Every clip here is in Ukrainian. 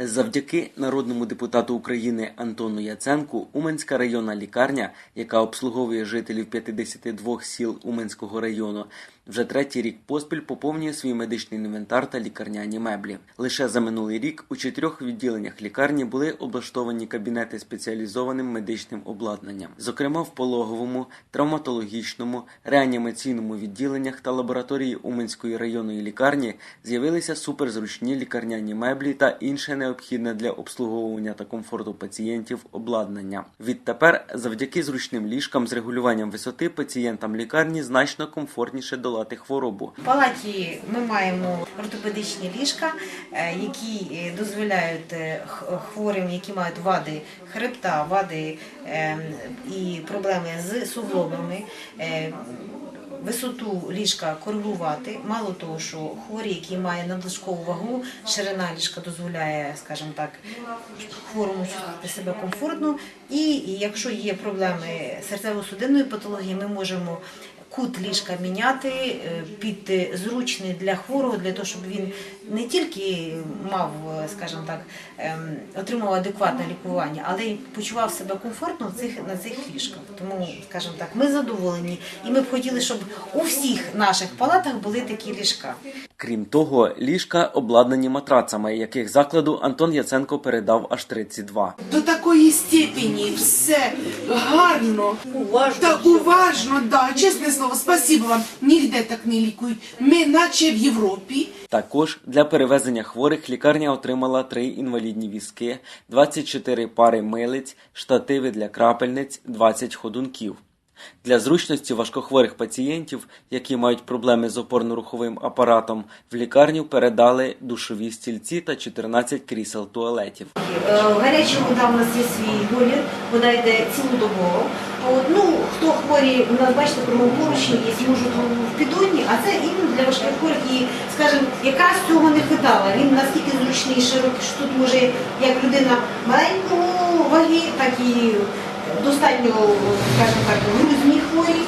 Завдяки народному депутату України Антону Яценку Уманська районна лікарня, яка обслуговує жителів 52 сіл Уманського району, вже третій рік поспіль поповнює свій медичний інвентар та лікарняні меблі. Лише за минулий рік у чотирьох відділеннях лікарні були облаштовані кабінети спеціалізованим медичним обладнанням, зокрема в пологовому, травматологічному, реанімаційному відділеннях та лабораторії Уманської районної лікарні з'явилися суперзручні лікарняні меблі та інше необхідне для обслуговування та комфорту пацієнтів обладнання. Відтепер, завдяки зручним ліжкам з регулюванням висоти, пацієнтам лікарні значно комфортніше долати хворобу. В палаті ми маємо ортопедичні ліжка, е, які е, дозволяють е, хворим, які мають вади хребта, вади е, і проблеми з суглобами. Висоту ліжка коригувати, мало того, що хворі, які мають надлишкову вагу, ширина ліжка дозволяє, скажімо так, хворому чувствувати себе комфортно. І якщо є проблеми серцево-судинної патології, ми можемо кут ліжка міняти е, під е, зручний для хворого, для того, щоб він не тільки мав, е, скажімо так, ем, отримав адекватне лікування, але й почував себе комфортно в цих на цих ліжках. Тому, скажімо так, ми задоволені, і ми б хотіли, щоб у всіх наших палатах були такі ліжка. Крім того, ліжка обладнані матрацами, яких закладу Антон Яценко передав аж 32. До такої степені все гарно, Уважно. так уважно, да, чесне слово, спасибо вам. Нігде так не лікують. Ми наче в Європі. Також для перевезення хворих лікарня отримала три інвалідні візки, 24 пари милиць, штативи для крапельниць, 20 ходунків. Для зручності важкохворих пацієнтів, які мають проблеми з опорно-руховим апаратом, в лікарню передали душові стільці та 14 крісел туалетів. Е, Гаряча вода у нас є свій бойлер, вода йде цілодобово. Ну, хто хворі, у нас бачите, кровополучні є, можуть в підоні, а це іменно для важких хворих і, скажімо, якраз цього не хватало. Він настільки зручний широкий, що тут може як людина маленького ваги, так і достатньо, скажімо так, грузні хворі,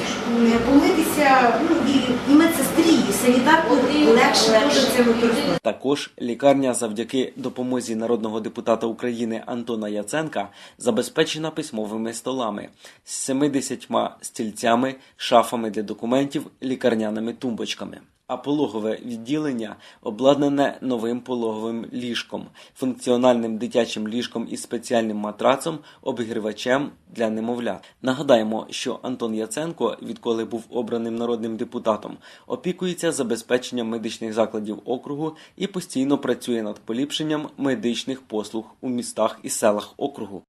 помитися, ну і, і медсестрі, і санітарку легше теж це використовувати. Також лікарня завдяки допомозі народного депутата України Антона Яценка забезпечена письмовими столами з 70 стільцями, шафами для документів, лікарняними тумбочками. А пологове відділення обладнане новим пологовим ліжком, функціональним дитячим ліжком із спеціальним матрацом, обігрівачем для немовлят. Нагадаємо, що Антон Яценко, відколи був обраним народним депутатом, опікується забезпеченням медичних закладів округу і постійно працює над поліпшенням медичних послуг у містах і селах округу.